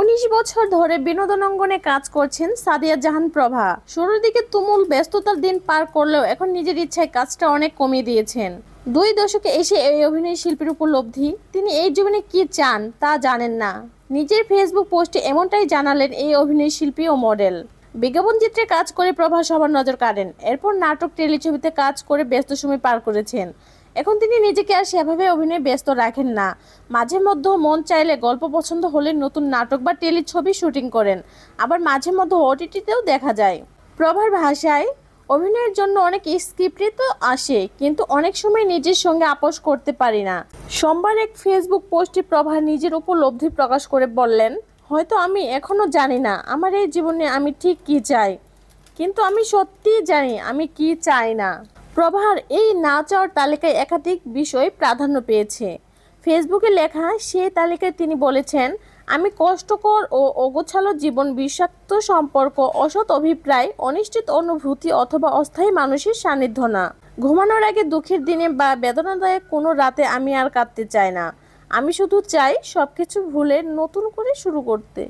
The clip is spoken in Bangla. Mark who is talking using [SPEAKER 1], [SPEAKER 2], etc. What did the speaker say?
[SPEAKER 1] উনিশ বছর ধরে বিনোদন অঙ্গনে কাজ করছেন সাদিয়া জাহান প্রভা। শুরুর দিকে তুমুল ব্যস্ততার দিন পার করলেও এখন নিজের ইচ্ছায় কাজটা অনেক কমিয়ে দিয়েছেন। দুই দশকে এসে এই অভিনয় শিল্পীর উপলব্ধি তিনি এই জীবনে কি চান তা জানেন না। নিজের ফেসবুক পোস্টে এমনটাই জানালেন এই অভিনয় শিল্পী ও মডেল। বিজ্ঞাপন চিত্রে কাজ করে প্রভা সবার নজর কাড়েন। এরপর নাটক, টেলিছবিতে কাজ করে ব্যস্ত সময় পার করেছেন। এখন তিনি নিজেকে আর সেভাবে অভিনয়ে ব্যস্ত রাখেন না। মাঝে মধ্যে মন চাইলে গল্প পছন্দ হলে নতুন নাটক বা টেলিছবি শুটিং করেন। আবার মাঝে মধ্যে ওটিটিতেও দেখা যায়। প্রভার ভাষায়, অভিনয়ের জন্য অনেক স্ক্রিপ্টই তো আসে, কিন্তু অনেক সময় নিজের সঙ্গে আপোষ করতে পারি না। সোমবার এক ফেসবুক পোস্টে প্রভা নিজের উপলব্ধি প্রকাশ করে বললেন, হয়তো আমি এখনও জানি না আমার এই জীবনে আমি ঠিক কি চাই। কিন্তু আমি সত্যিই জানি আমি কি চাই না। প্রভার এই না চাওয়ার তালিকায় একাধিক বিষয় প্রাধান্য পেয়েছে। ফেসবুকে লেখা সেই তালিকায় তিনি বলেছেন, আমি কষ্টকর ও অগোছালো জীবন, বিষাক্ত সম্পর্ক, অসৎ অভিপ্রায়, অনিশ্চিত অনুভূতি অথবা অস্থায়ী মানুষের সান্নিধ্য না। ঘুমানোর আগে দুঃখের দিনে বা বেদনাদায়ক কোনো রাতে আমি আর কাঁদতে চাই না। আমি শুধু চাই সবকিছু ভুলে নতুন করে শুরু করতে।